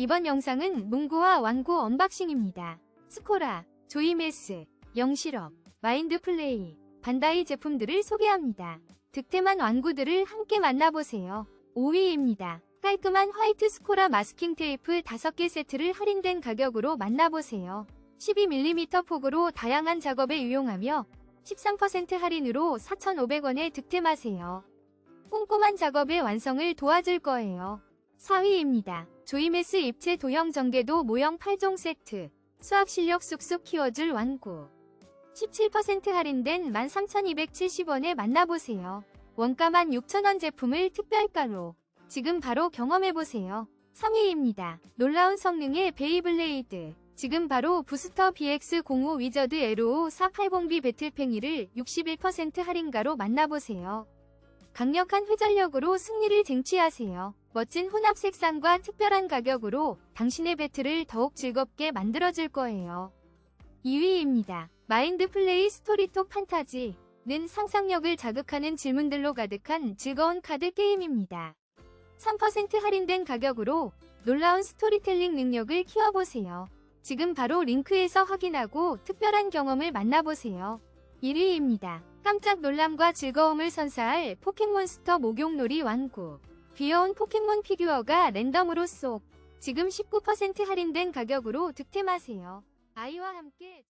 이번 영상은 문구와 완구 언박싱입니다. 스코라, 조이메스, 영실업, 마인드플레이, 반다이 제품들을 소개합니다. 득템한 완구들을 함께 만나보세요. 5위입니다. 깔끔한 화이트 스코라 마스킹 테이프 5개 세트를 할인된 가격으로 만나보세요. 12mm 폭으로 다양한 작업에 유용하며 13% 할인으로 4,500원에 득템하세요. 꼼꼼한 작업의 완성을 도와줄 거예요. 4위입니다. 조이메스 입체 도형 전개도 모형 8종 세트. 수학 실력 쑥쑥 키워줄 완구. 17% 할인된 13,270원에 만나보세요. 원가만 6,000원 제품을 특별가로. 지금 바로 경험해보세요. 3위입니다. 놀라운 성능의 베이블레이드. 지금 바로 부스터 BX05 위저드 에로 480B 배틀팽이를 61% 할인가로 만나보세요. 강력한 회전력으로 승리를 쟁취하세요. 멋진 혼합 색상과 특별한 가격으로 당신의 배틀을 더욱 즐겁게 만들어줄 거예요. 2위입니다. 마인드 플레이 스토리톡 판타지는 상상력을 자극하는 질문들로 가득한 즐거운 카드 게임입니다. 3% 할인된 가격으로 놀라운 스토리텔링 능력을 키워보세요. 지금 바로 링크에서 확인하고 특별한 경험을 만나보세요. 1위입니다. 깜짝 놀람과 즐거움을 선사할 포켓몬스터 목욕놀이 완구. 귀여운 포켓몬 피규어가 랜덤으로 쏙. 지금 19% 할인된 가격으로 득템하세요. 아이와 함께